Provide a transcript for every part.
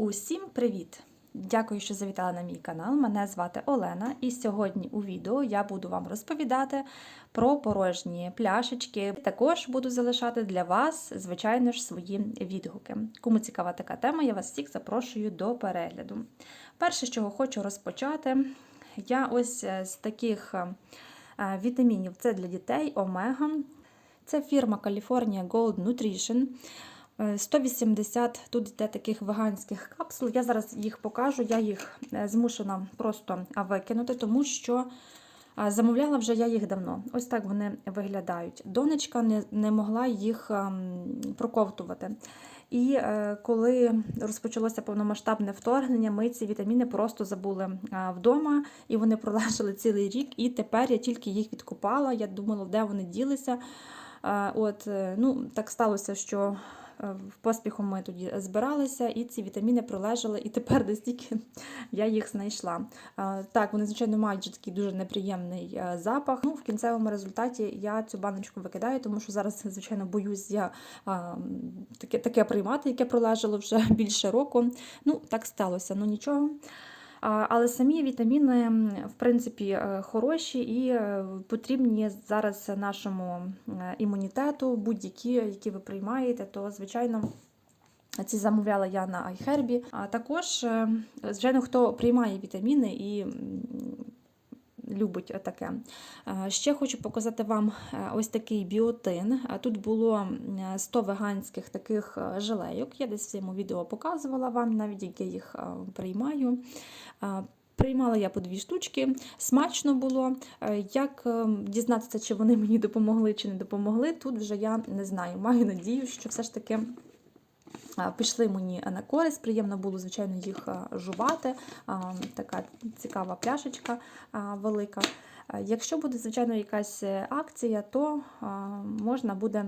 Усім привіт! Дякую, що завітали на мій канал. Мене звати Олена, і сьогодні у відео я буду вам розповідати про порожні пляшечки. Також буду залишати для вас, звичайно ж, свої відгуки. Кому цікава така тема, я вас всіх запрошую до перегляду. Перше, з чого хочу розпочати, я ось е, з таких е, вітамінів це для дітей омега. Це фірма California Gold Nutrition. Е, 180 тут йде таких веганських капсул. Я зараз їх покажу, я їх е, змушена просто викинути, тому що е, замовляла вже я їх давно. Ось так вони виглядають. Донечка не, не могла їх ем, проковтувати. І е, коли розпочалося повномасштабне вторгнення, ми ці вітаміни просто забули е, вдома, і вони пролежали цілий рік. І тепер я тільки їх відкупала. Я думала, де вони ділися. Е, От, е, ну, так сталося, що в поспіху ми тоді збиралися, і ці вітаміни пролежали, і тепер десь я їх знайшла. Так, вони, звичайно, мають вже такий дуже неприємний е, запах. Ну, в кінцевому результаті я цю баночку викидаю, тому що зараз, звичайно, боюсь я таке, таке приймати, яке пролежало вже більше року. Ну, так сталося, ну нічого. Але самі вітаміни, в принципі, е, хороші і е, потрібні зараз нашому е, імунітету, будь-які, які ви приймаєте, то, звичайно. Ці замовляла я на iHerb. А також, звичайно, хто приймає вітаміни і любить таке. Е, Ще хочу показати вам е, ось такий біотин. Е, Тут було 100 веганських таких желейок. Я десь в цьому відео показувала вам, навіть як я їх приймаю. Приймала я по дві штучки, смачно було. Як дізнатися, чи вони мені допомогли чи не допомогли, тут вже я не знаю. Маю надію, що все ж таки пішли мені на користь. Приємно було, звичайно, їх жувати. Така цікава пляшечка велика. Якщо буде, звичайно, якась акція, то можна буде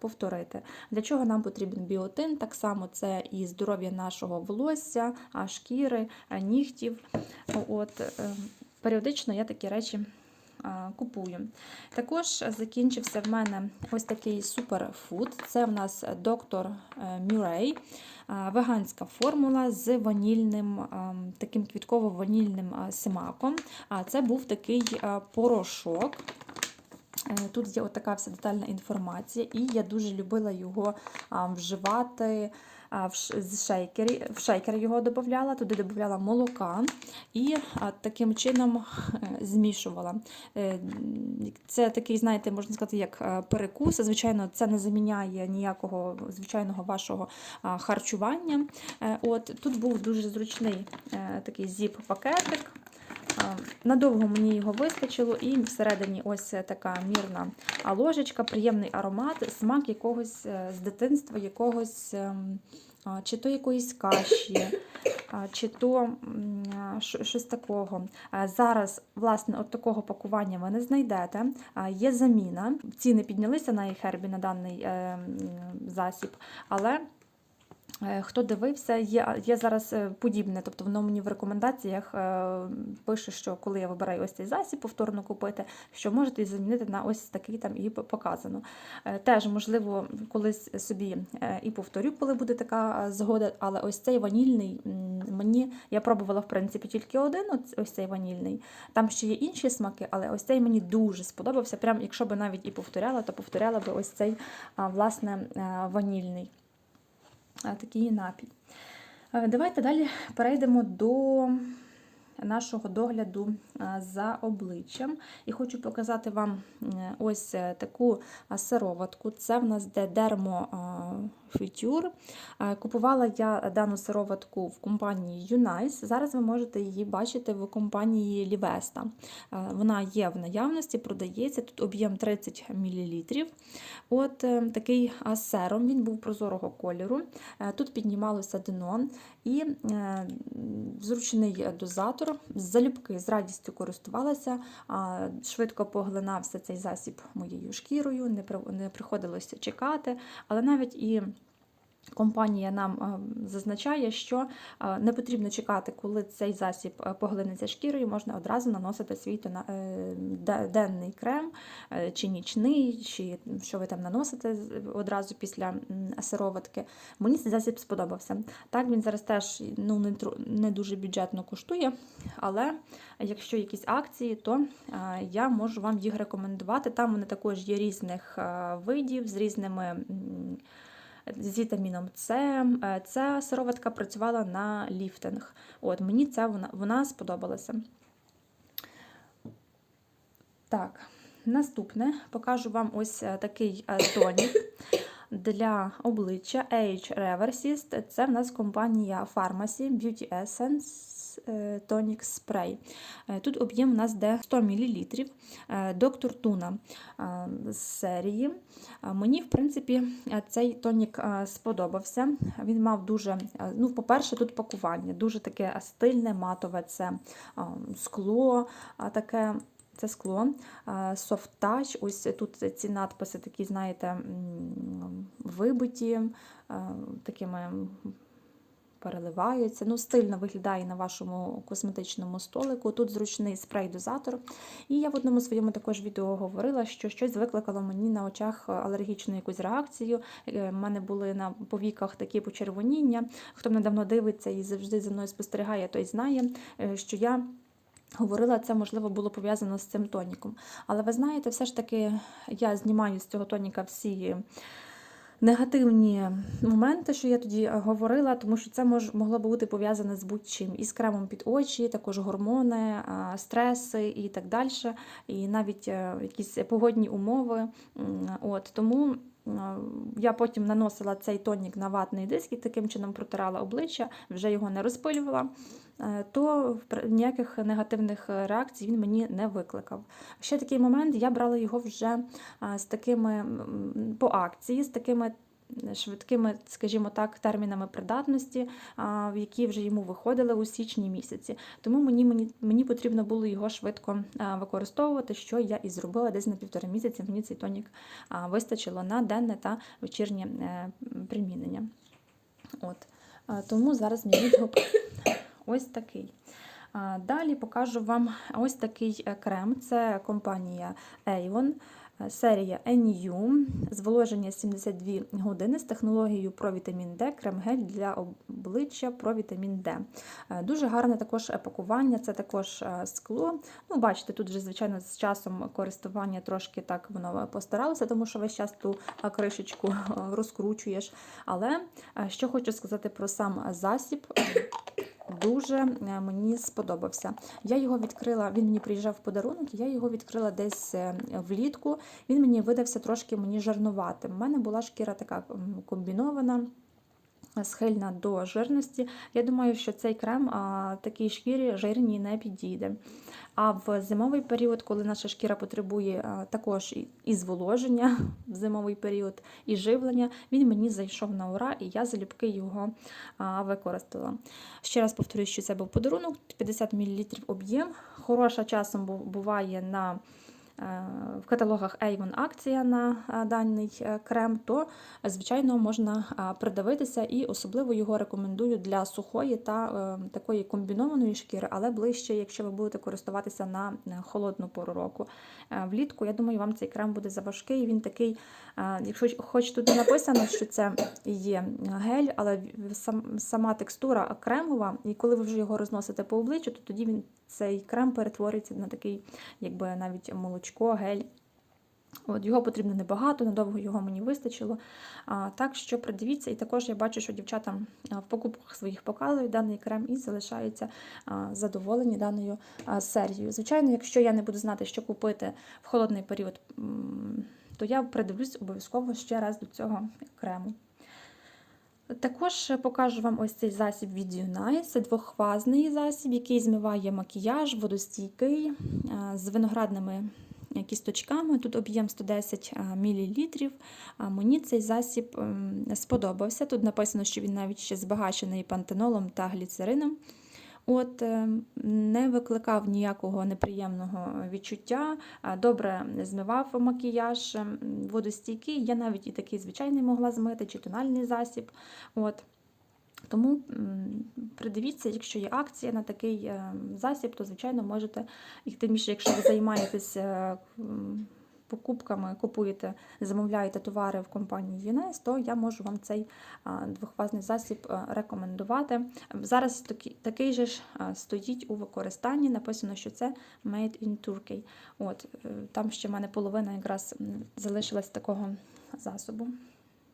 повторити. Для чого нам потрібен біотин? Так само це і здоров'я нашого волосся, шкіри, нігтів. От, е, періодично я такі речі купую. Також закінчився в мене ось такий суперфуд. Це в нас доктор Мюрей, веганська формула з ванільним, таким квітково-ванільним симаком. А це був такий порошок. Е, Тут є така вся детальна інформація, і я дуже любила його вживати в шейкері. В шейкер його додавала, туди додавала молока і таким чином е, змішувала. Е, Це такий, знаєте, можна сказати, як перекус. Звичайно, це не заміняє ніякого звичайного вашого харчування. От тут був дуже зручний такий зіп-пакетик. Надовго мені його вистачило, і всередині ось така мірна ложечка, приємний аромат, смак якогось е, з дитинства, якогось ем, чи то якоїсь каші, чи то щось такого. Зараз, власне, от такого пакування ви не знайдете. Є заміна. Ціни піднялися на iHerb на даний е, засіб, але. Е, Хто дивився, є, є зараз е, подібне, тобто воно мені в рекомендаціях е, пише, що коли я вибираю ось цей засіб повторно купити, що можете замінити на ось такий там і показано. Теж, можливо, колись собі і повторю, коли буде така згода, але ось цей ванільний мені я пробувала в принципі тільки один, ось- цей ванільний. Там ще є інші смаки, але ось цей мені дуже сподобався. Прям якщо би навіть і повторяла, то повторяла би ось цей власне ванільний такий напій. Е, Давайте далі перейдемо до нашого догляду за обличчям. І хочу показати вам е, ось е, таку сироватку. Це в нас де дермо фітюр. Купувала я дану сироватку в компанії Юнайс. Зараз ви можете її бачити в компанії Лівеста. Вона є в наявності, продається. Тут об'єм 30 мл. От е, такий а, серум, він був прозорого кольору. Е, Тут піднімалося дно і е, зручний дозатор. Залюбки з радістю користувалася, швидко поглинався цей засіб моєю шкірою, не приходилося чекати, але навіть і Компанія нам е, зазначає, що е, не потрібно чекати, коли цей засіб е, поглинеться шкірою, можна одразу наносити свій денний крем чи нічний, чи що ви там наносите одразу після сироватки. Мені цей засіб сподобався. Так, він зараз теж ну, не, дуже бюджетно коштує, але якщо якісь акції, то я можу вам їх рекомендувати. Там вони також є різних видів з різними. З вітаміном С. Е, Ця сироватка працювала на ліфтинг. От, мені ця вона, вона сподобалася. Так, наступне покажу вам ось е, такий е, тонік для обличчя Age Reversist. Це в нас компанія Pharmacy Beauty Essence Tonic Spray. Е, Тут об'єм у нас де 100 мл. Доктор Туна е, з серії. Е, Мені, в принципі, е, цей тонік е, сподобався. Він мав дуже, е, ну, по-перше, тут пакування, дуже таке стильне, матове це е, скло, таке. Це скло, е, soft touch. Ось тут ці надписи такі, знаєте, вибиті, е, такими переливаються. Ну, стильно виглядає на вашому косметичному столику. Тут зручний спрей-дозатор. І я в одному своєму також відео говорила, що щось викликало мені на очах алергічну якусь реакцію. У мене були на повіках такі почервоніння. Хто мене давно дивиться і завжди за мною спостерігає, той знає, е, що я. Говорила, це можливо було пов'язано з цим тоніком. Але ви знаєте, все ж таки я знімаю з цього тоніка всі негативні моменти, що я тоді говорила, тому що це мож, могло бути пов'язане з будь-чим. І з кремом під очі, також гормони, стреси і так далі. І навіть е, якісь погодні умови. От, тому е, я потім наносила цей тонік на ватний диск і таким чином протирала обличчя, вже його не розпилювала. Е, То ніяких негативних е, реакцій він мені не викликав. Ще такий момент, я брала його вже з такими по акції, з такими швидкими, скажімо так, термінами придатності, які вже йому виходили у січні місяці. Тому мені, мені, мені потрібно було його швидко використовувати, що я і зробила десь на півтори місяці. Мені цей тонік вистачило на денне та вечірнє е, примінення. От. Тому зараз мій відгук ось такий. Далі покажу вам ось такий е, крем. Це компанія Avon, серія NU, зволоження 72 години з технологією про вітамін D, крем-гель для обличчя про вітамін D. Е, Дуже гарне також пакування, це також е, скло. Ну, бачите, тут вже, звичайно, з часом користування трошки так воно постаралося, тому що весь час ту е, кришечку е, розкручуєш. Але е, що хочу сказати про сам засіб. Дуже е, мені сподобався. Я його відкрила, він мені приїжджав в подарунок, я його відкрила десь е, влітку. Він мені видався трошки мені жарнуватим. У мене була шкіра така комбінована. Схильна до жирності. Я думаю, що цей крем а, такій шкірі жирній не підійде. А в зимовий період, коли наша шкіра потребує а, також і- зволоження в зимовий період, і живлення, він мені зайшов на ура, і я залюбки його а, використала. Ще раз повторюю, що це був подарунок, 50 мл об'єм. Хороша часом буває на е, в каталогах Avon акція на е, даний е, крем, то е, звичайно можна е, придивитися і особливо його рекомендую для сухої та е, такої комбінованої шкіри, але ближче, якщо ви будете користуватися на е, холодну пору року. Е, Влітку, я думаю, вам цей крем буде заважкий. Він такий, е, якщо хоч тут не написано, що це є гель, але сама текстура кремова, і коли ви вже його розносите по обличчю, то тоді він цей крем перетворюється на такий, якби навіть молочко, гель. От, його потрібно небагато, надовго його мені вистачило. А, так що придивіться, і також я бачу, що дівчата в покупках своїх показують даний крем і залишаються а, задоволені даною а, серією. Звичайно, якщо я не буду знати, що купити в холодний період, то я придивлюсь обов'язково ще раз до цього крему. Також покажу вам ось цей засіб від Unite. Це двохфазний засіб, який змиває макіяж, водостійкий з виноградними кісточками. Тут об'єм 110 мл. Мені цей засіб ем, сподобався. Тут написано, що він навіть ще збагачений пантенолом та гліцерином. От е, не викликав ніякого неприємного відчуття, добре змивав макіяж, водостійкий. Я навіть і такий звичайний могла змити, чи тональний засіб. От. Тому придивіться, якщо є акція на такий е, засіб, то звичайно можете, і тим більше, якщо ви займаєтесь е, покупками, купуєте, замовляєте товари в компанії Юнес, то я можу вам цей а, двохфазний засіб е, рекомендувати. Зараз такий, же ж стоїть у використанні. Написано, що це Made in Turkey. От, там ще в мене половина якраз залишилась такого засобу.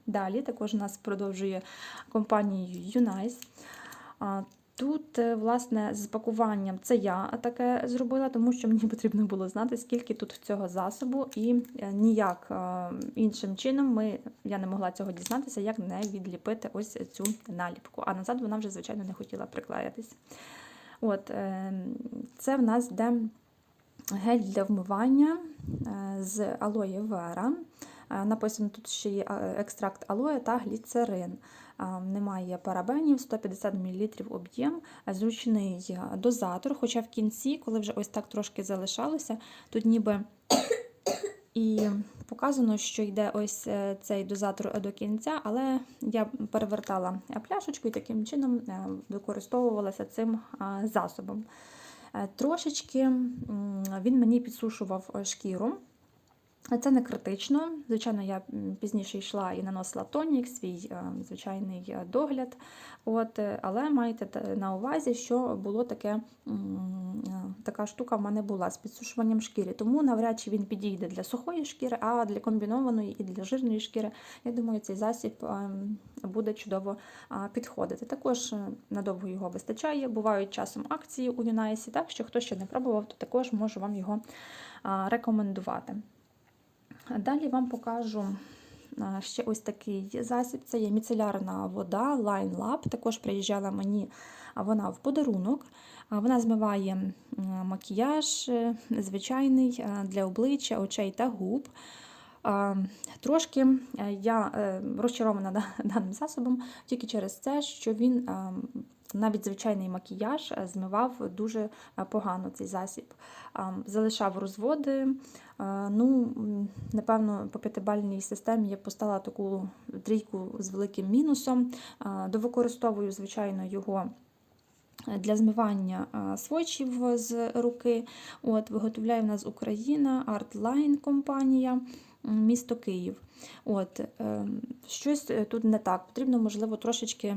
Далі також у нас продовжує компанію Юнайс. Тут, е, власне, з пакуванням це я таке зробила, тому що мені потрібно було знати, скільки тут цього засобу, і е, ніяк е, іншим чином ми, я не могла цього дізнатися, як не відліпити ось цю наліпку. А назад вона вже, звичайно, не хотіла приклеїтись. От, Це в нас йде гель для вмивання з алоє вера. Е, Написано тут ще є екстракт алоє та гліцерин. Е, Немає парабенів, 150 мл об'єм, е, зручний дозатор. Хоча в кінці, коли вже ось так трошки залишалося, тут ніби і показано, що йде ось цей дозатор до кінця, але я перевертала пляшечку і таким чином використовувалася цим засобом. Трошечки він мені підсушував шкіру. Це не критично. Звичайно, я пізніше йшла і наносила тонік, свій е, звичайний е, догляд. От, е, але майте на увазі, що було таке, така штука в мене була з підсушуванням шкіри. Тому навряд чи він підійде для сухої шкіри, а для комбінованої і для жирної шкіри, я думаю, цей засіб буде чудово підходити. Також надовго його вистачає. Бувають часом акції у Юнайсі, так що хто ще не пробував, то також можу вам його рекомендувати. Далі вам покажу ще ось такий засіб. Це є міцелярна вода Line Lab. Також приїжджала мені вона в подарунок. Вона змиває макіяж е, звичайний е, для обличчя, очей та губ. Трошки е, я розчарована даним засобом тільки через те, що він е, навіть звичайний макіяж е, змивав дуже е, погано цей засіб. Залишав розводи. Е, Ну, напевно, по п'ятибальній системі я поставила таку трійку з великим мінусом. Довикористовую, звичайно, його для змивання свочів з руки. От, виготовляє в нас Україна, Artline компанія, місто Київ. От, е, щось тут не так. Потрібно, можливо, трошечки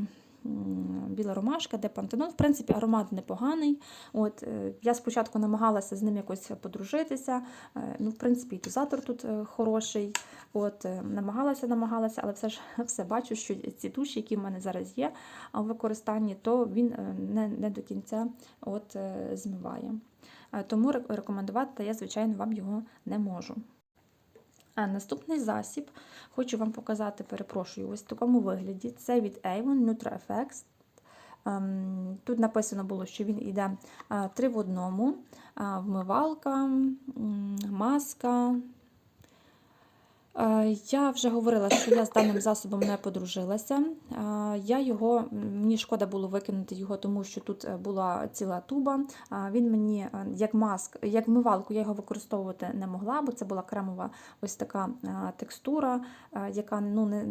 біла ромашка, де пантенол. В принципі, аромат непоганий. От, е, я спочатку намагалася з ним якось подружитися. Е, Ну, в принципі, і дозатор тут е, хороший. От, намагалася, намагалася, але все ж все бачу, що ці туші, які в мене зараз є в використанні, то він не, не до кінця от, змиває. Тому рекомендувати я, звичайно, вам його не можу. Наступний засіб хочу вам показати, перепрошую, ось в такому вигляді. Це від Avon Nutra Effects. Ем, Тут написано було, що він йде е, три в одному: Е, вмивалка, маска. Я вже говорила, що я з даним засобом не подружилася. Я його, мені шкода було викинути його, тому що тут е, була ціла туба. Він мені е, як маск, як вмивалку я його використовувати не могла, бо це була кремова ось така е, текстура, яка ну, не,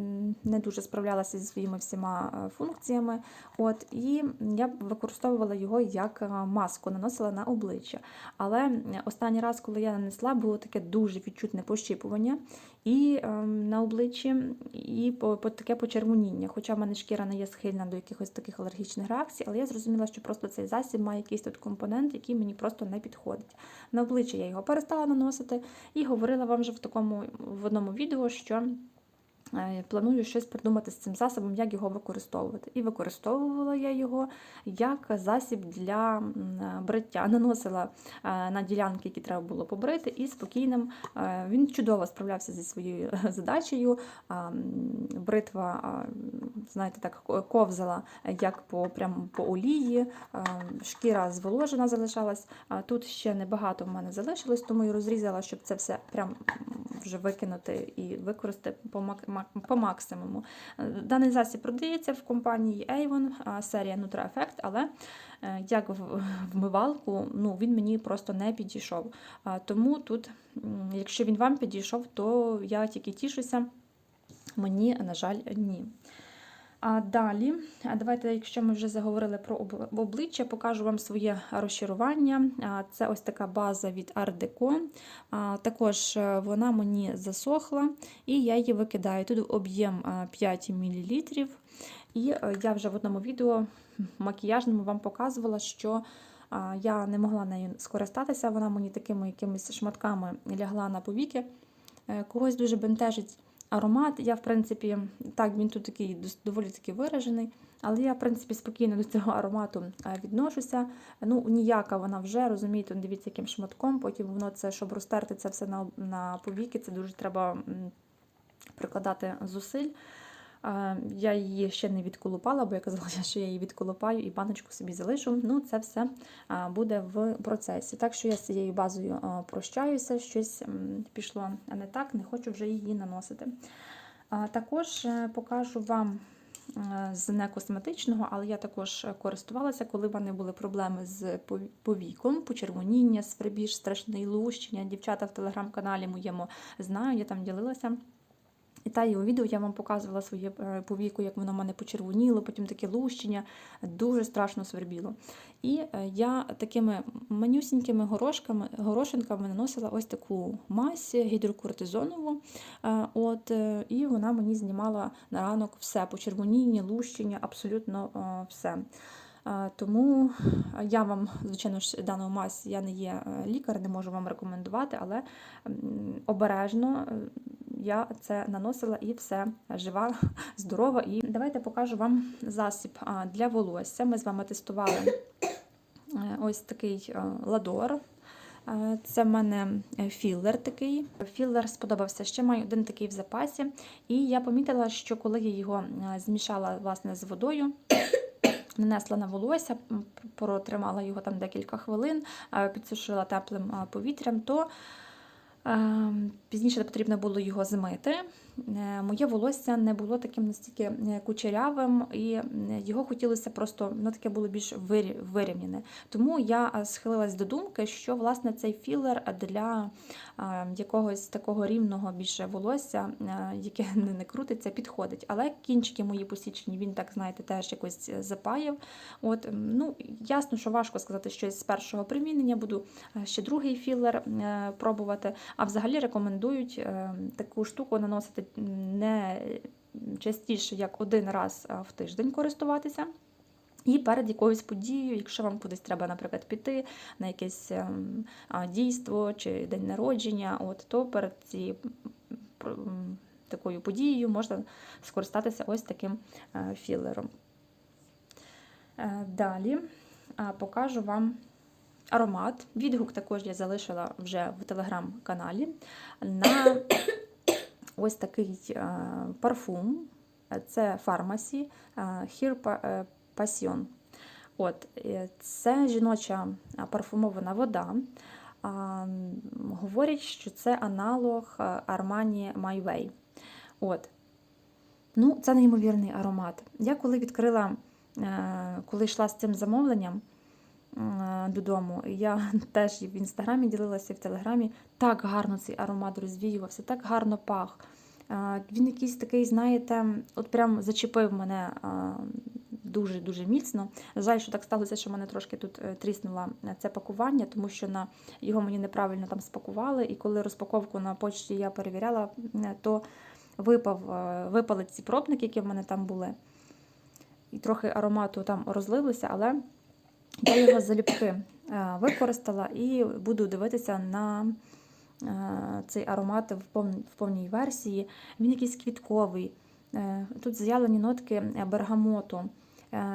не дуже справлялася зі своїми всіма функціями. От, і я використовувала його як маску, наносила на обличчя. Але останній раз, коли я нанесла, було таке дуже відчутне пощипування і е, на обличчі, і по, по таке почервоніння. Хоча в мене шкіра не є схильна до якихось таких алергічних реакцій, але я зрозуміла, що просто цей засіб має якийсь тут компонент, який мені просто не підходить. На обличчя я його перестала наносити і говорила вам вже в такому в одному відео, що. Е, Планую щось придумати з цим засобом, як його використовувати. І використовувала я його як засіб для м, бриття. Наносила е, на ділянки, які треба було побрити, і спокійним е, він чудово справлявся зі своєю задачею. Бритва, знаєте, так ковзала як по прямо по олії, шкіра зволожена залишалась. Тут ще небагато в мене залишилось, тому і розрізала, щоб це все прям вже викинути і використати по мак- мак- по максимуму. Е, Даний засіб продається в компанії Avon, серія Nutra Effect, але е, як вмивалку, ну, він мені просто не підійшов. Тому тут, якщо він вам підійшов, то я тільки тішуся. Мені, на жаль, ні. А далі, давайте, якщо ми вже заговорили про обличчя, покажу вам своє розчарування. Це ось така база від Art Deco. Також е, вона мені засохла, і я її викидаю. Тут об'єм 5 мл. І е, я вже в одному відео макіяжному вам показувала, що я не могла нею скористатися. Вона мені такими якимись шматками лягла на повіки. Е, Когось дуже бентежить аромат. Я, в принципі, так, він тут такий доволі таки виражений, але я, в принципі, спокійно до цього аромату е, відношуся. Ну, ніяка вона вже, розумієте, дивіться, яким шматком. Потім воно це, щоб розтерти це все на, на повіки, це дуже треба прикладати зусиль. Я її ще не відколупала, бо я казала, що я її відколупаю і баночку собі залишу. Ну, це все буде в процесі. Так що я з цією базою прощаюся, щось пішло не так, не хочу вже її наносити. Також е, покажу вам е, з некосметичного, але я також користувалася, коли в мене були проблеми з повіком, почервоніння, свербіж, страшний лущення. Дівчата в телеграм-каналі моєму знаю, я там ділилася. І та і у відео я вам показувала своє е, повіку, як воно в мене почервоніло, потім таке лущення, дуже страшно свербіло. І е, я такими манюсінькими горошками, горошинками наносила ось таку мазь гідрокортизонову. Е, От, і вона мені знімала на ранок все, почервоніння, лущення, абсолютно все. Тому я вам, звичайно ж, дану мазь я не є е, лікар, не можу вам рекомендувати, але обережно е, я це наносила і все жива, здорова. І давайте покажу вам засіб для волосся. Ми з вами тестували е, ось такий ладор. Це в мене філер такий. Філер сподобався. Ще маю один такий в запасі. І я помітила, що коли я його змішала власне з водою. Нанесла на волосся, протримала його там декілька хвилин, е, підсушила теплим е, повітрям, то е, пізніше потрібно було його змити. Е, Моє волосся не було таким настільки е, кучерявим, і е, його хотілося просто воно таке було більш вирівняне. Тому я схилилась до думки, що власне цей філер для якогось такого рівного більше волосся, яке не, крутиться, підходить. Але кінчики мої посічені, він так, знаєте, теж якось запаяв. От, ну, ясно, що важко сказати щось з першого примінення. Буду ще другий філер пробувати. А взагалі рекомендують таку штуку наносити не частіше, як один раз в тиждень користуватися. І перед якоюсь подією, якщо вам кудись треба, наприклад, піти на якесь ем, дійство чи день народження, от, то перед цією такою подією можна скористатися ось таким е, філером. Е, Далі покажу вам аромат. Відгук також я залишила вже в телеграм-каналі на ось такий е, парфум. Це фармасі Here е, Passion. От, е, це жіноча парфумована вода. Говорять, що це аналог Armani My. От. Ну, це неймовірний аромат. Я коли відкрила, коли йшла з цим замовленням додому, я теж в інстаграмі ділилася, в телеграмі. Так гарно цей аромат розвіювався, так гарно пах. Е, Він якийсь такий, знаєте, от прям зачепив мене е, дуже-дуже міцно. Жаль, що так сталося, що мене трошки тут е, тріснуло це пакування, тому що на його мені неправильно там спакували. І коли розпаковку на почті я перевіряла, е, то випав, е, випали ці пробники, які в мене там були. І трохи аромату там розлилося, але я його залюбки е, використала і буду дивитися на е, цей аромат в повній версії. Він якийсь квітковий. Е, Тут заявлені нотки бергамоту.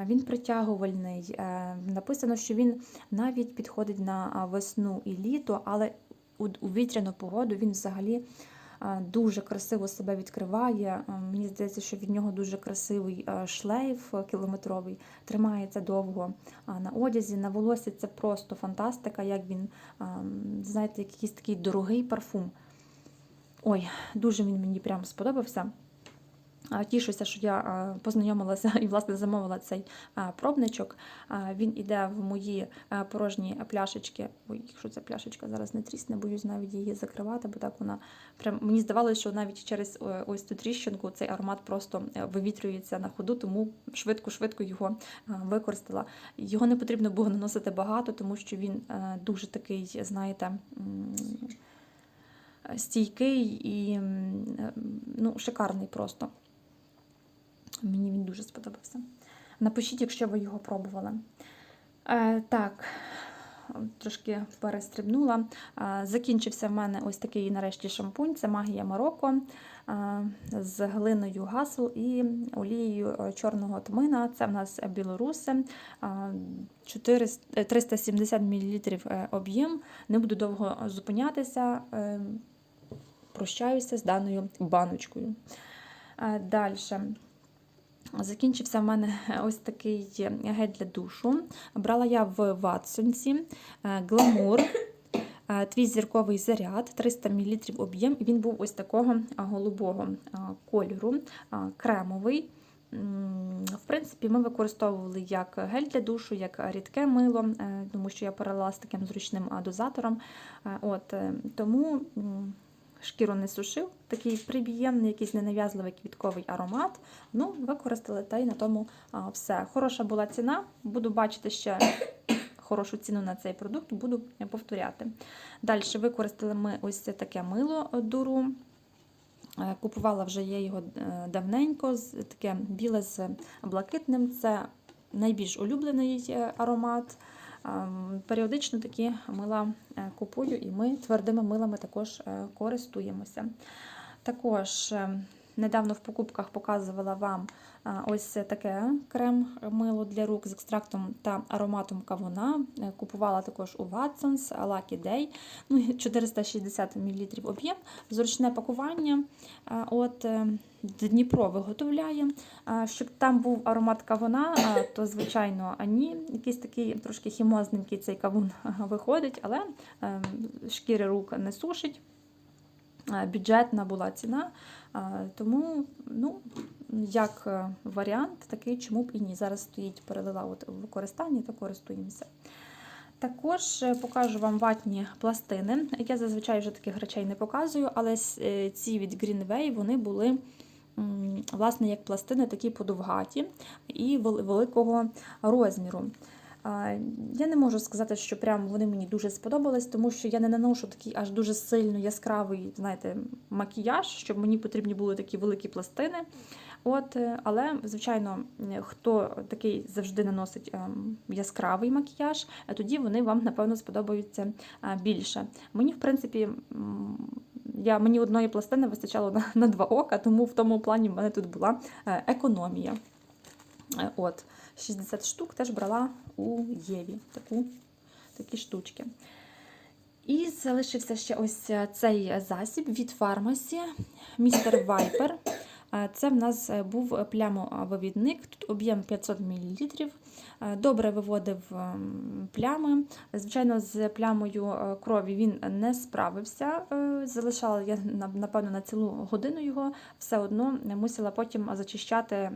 Він притягувальний. Написано, що він навіть підходить на весну і літо, але у, вітряну погоду він взагалі дуже красиво себе відкриває. Е, Мені здається, що від нього дуже красивий е, шлейф е, кілометровий, тримається довго на одязі, на волосі це просто фантастика, як він, е, знаєте, якийсь такий дорогий парфум. Ой, дуже він мені прям сподобався. Тішуся, що я познайомилася і власне замовила цей пробничок. Він іде в мої порожні пляшечки. Ой, якщо ця пляшечка зараз не трісне, боюсь навіть її закривати, бо так вона прям мені здавалося, що навіть через е, ось цю тріщинку цей аромат просто е, вивітрюється на ходу, тому швидко-швидко його використала. Його не потрібно було наносити багато, тому що він е, дуже такий, знаєте. Стійкий і ну, шикарний просто. Мені він дуже сподобався. Напишіть, якщо ви його пробували. Е, так, трошки перестрибнула. Е, закінчився в мене ось такий нарешті шампунь. Це магія Марокко е, з глиною гасл і олією е, чорного тмина. Це в нас білоруси. Е, 400 е, 370 мл е, об'єм. Не буду довго зупинятися. Е, прощаюся з даною баночкою. Далі. Закінчився в мене ось такий гель для душу. Брала я в Ватсонці гламур. е, Твій зірковий заряд, 300 мл об'єм. Він був ось такого голубого кольору, кремовий. В принципі, ми використовували як гель для душу, як рідке мило, е, тому що я перелила з таким зручним дозатором. Е, От, е, тому шкіру не сушив, такий приємний, якийсь ненав'язливий квітковий аромат. Ну, використали та й на тому все. Хороша була ціна. Буду бачити ще хорошу ціну на цей продукт, буду повторяти. Далі використали ми ось це таке мило дуру. Е, Купувала вже я його е, давненько, таке біле з блакитним. Це найбільш улюблений е, аромат. Ем, Періодично такі мила е, купую, і ми твердими милами також е, користуємося. Також е, недавно в покупках показувала вам ось таке крем-мило для рук з екстрактом та ароматом кавуна. Е, Купувала також у Watsons Lucky Day. Ну, 460 мл об'єм, зручне пакування. От е, Дніпро виготовляє. Щоб там був аромат кавуна, то звичайно ні. Якийсь такий трошки хімозненький цей кавун виходить, але е, шкіри рук не сушить. Бюджетна була ціна, тому ну, як е, варіант, такий чому б і ні. Зараз стоїть перелила от в використанні та користуємося. Також е, покажу вам ватні пластини. Я зазвичай вже таких речей не показую, але е, ці від Greenway вони були власне як пластини, такі подовгаті і великого розміру. Я не можу сказати, що прям вони мені дуже сподобались, тому що я не наношу такий аж дуже сильно яскравий, знаєте, макіяж, щоб мені потрібні були такі великі пластини. От, е, але, звичайно, е, хто такий завжди наносить ем, яскравий макіяж, е, тоді вони вам, напевно, сподобаються е, більше. Мені, в принципі, я, мені одної пластини вистачало на, на два ока, тому в тому плані в мене тут була е, економія. Е, От, 60 штук теж брала у Єві таку, такі штучки. І залишився ще ось цей засіб від фармасі Містер Вайпер. Це в нас був плямовивідник, тут об'єм 500 мл. Добре виводив ем, плями. Звичайно, з плямою е, крові він не справився. Е, Залишала я напевно на цілу годину його, все одно мусила потім зачищати, е,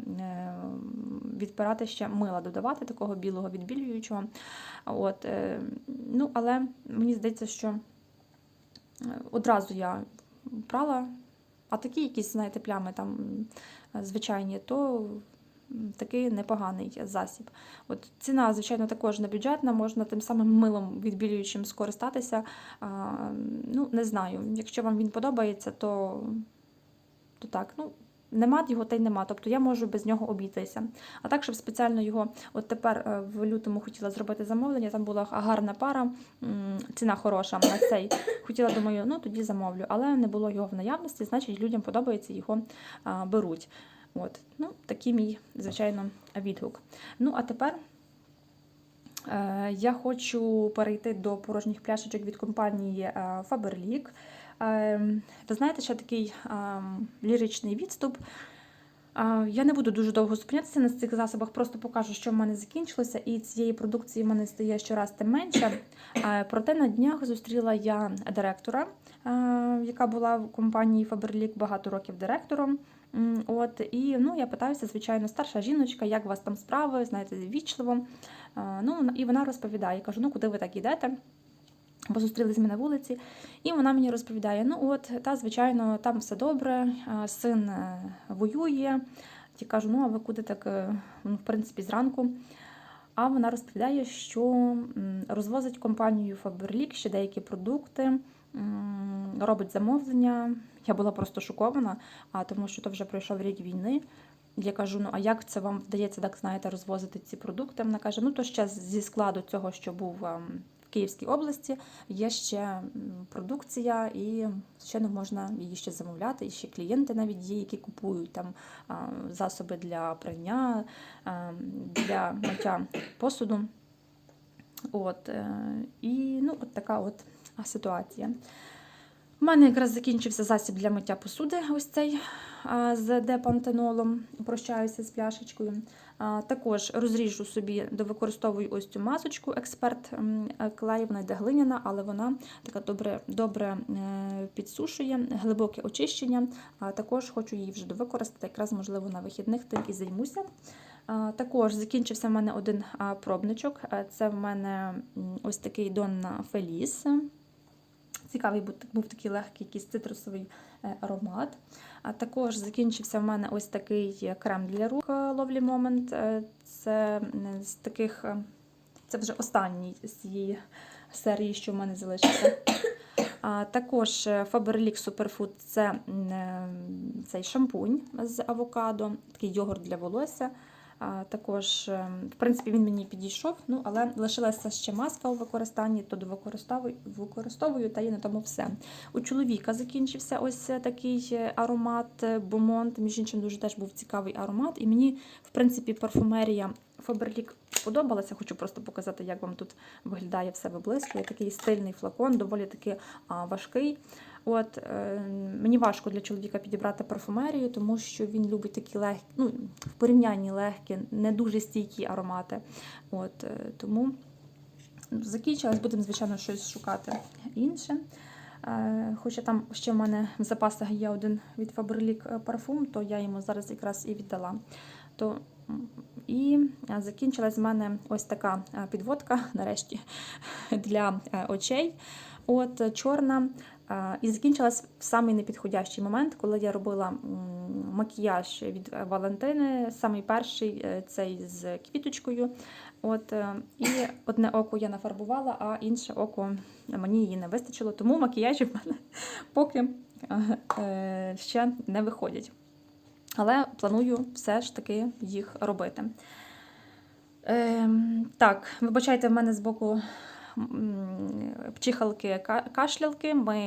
відпирати ще мила, додавати такого білого відбілюючого. От, е, ну, але мені здається, що е, одразу я прала, а такі якісь, знаєте, плями там е, звичайні, то такий непоганий засіб. От ціна, звичайно, також не бюджетна, можна тим самим милом відбілюючим скористатися. А, ну, не знаю, якщо вам він подобається, то, то так. Ну, Нема його та й нема, тобто я можу без нього обійтися. А так, щоб спеціально його, от тепер е, в лютому хотіла зробити замовлення, там була гарна пара, ціна хороша на цей. Хотіла, думаю, ну тоді замовлю, але не було його в наявності, значить людям подобається, його беруть. От. Ну, такий мій, звичайно, відгук. Ну, а тепер е, я хочу перейти до порожніх пляшечок від компанії е, Faberlic. Е, ви знаєте, ще такий е, ліричний відступ. Я не буду дуже довго зупинятися на цих засобах, просто покажу, що в мене закінчилося, і цієї продукції в мене стає щораз тим менше. Проте на днях зустріла я директора, е, яка була в компанії Faberlic багато років директором. От, і ну, я питаюся, звичайно, старша жіночка, як у вас там справи, знаєте, вічливо. Е, Ну, і вона розповідає, кажу, ну куди ви так йдете? Бо зустрілись ми на вулиці, і вона мені розповідає: ну от, та, звичайно, там все добре, син е, воює. Я кажу, ну а ви куди так, е, ну, в принципі, зранку. А вона розповідає, що розвозить компанію Faberlic ще деякі продукти, робить замовлення. Я була просто шокована, а тому що то вже пройшов рік війни. Я кажу: ну а як це вам вдається, так знаєте, розвозити ці продукти? Вона каже: ну то ще зі складу цього, що був ем, Київській області, є ще продукція, і звичайно можна її ще замовляти. І ще клієнти навіть є, які купують там засоби для прання, для миття посуду. От, е, і ну, от така от ситуація. У мене якраз закінчився засіб для миття посуди, ось цей з депантенолом. Прощаюся з пляшечкою. Також розріжу собі, довикористовую ось цю масочку експерт клей, вона йде глиняна, але вона така добре, добре е, підсушує, глибоке очищення. Також хочу її вже довикористати, якраз, можливо, на вихідних тим і займуся. Також закінчився в мене один пробничок. Це в мене ось такий Донна Феліс. Цікавий був, такий легкий якийсь цитрусовий е, аромат. А також закінчився в мене ось такий крем для рук е, Lovely Moment. Е, Це з таких, е, це вже останній з цієї серії, що в мене залишився. А також е, Faberlic Superfood це е, цей шампунь з авокадо, такий йогурт для волосся. Також, е, в принципі, він мені підійшов, ну, але лишилася ще маска у використанні, то використовую, та і на тому все. У чоловіка закінчився ось такий е, аромат е, Beaumont, між іншим дуже теж був цікавий аромат. І мені, в принципі, парфумерія Faberlic подобалася. Хочу просто показати, як вам тут виглядає все виблискує. Такий стильний флакон, доволі таки важкий. От е, мені важко для чоловіка підібрати парфумерію, тому що він любить такі легкі, ну, в порівнянні легкі, не дуже стійкі аромати. От е, тому закінчилась, будемо, звичайно, щось шукати інше. Е, Хоча там ще в мене в запасах є один від Faberlic парфум, то я йому зараз якраз і віддала. То, і е, закінчилась в мене ось така е, підводка, нарешті, для е, очей. От е, чорна. Е, І закінчилась в самий непідходящий момент, коли я робила макіяж від е, Валентини, самий перший е, цей з квіточкою. От, і одне око я нафарбувала, а інше око мені її не вистачило, тому макіяжі в мене поки ще не виходять. Але планую все ж таки їх робити. Ем, так, вибачайте, в мене з боку пчихалки, ка- кашлялки. Ми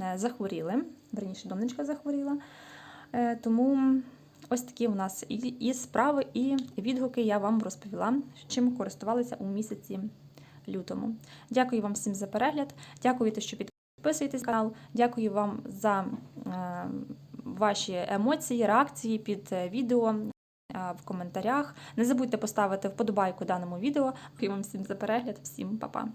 е, захворіли. Верніше, донечка захворіла. Е, Тому ось такі у нас і, справи, і відгуки я вам розповіла, чим користувалися у місяці лютому. Дякую вам всім за перегляд. Дякую, що підписуєтесь на канал. Дякую вам за е, ваші емоції, реакції під відео в коментарях. Не забудьте поставити вподобайку даному відео. Дякую вам всім за перегляд. Всім па-па!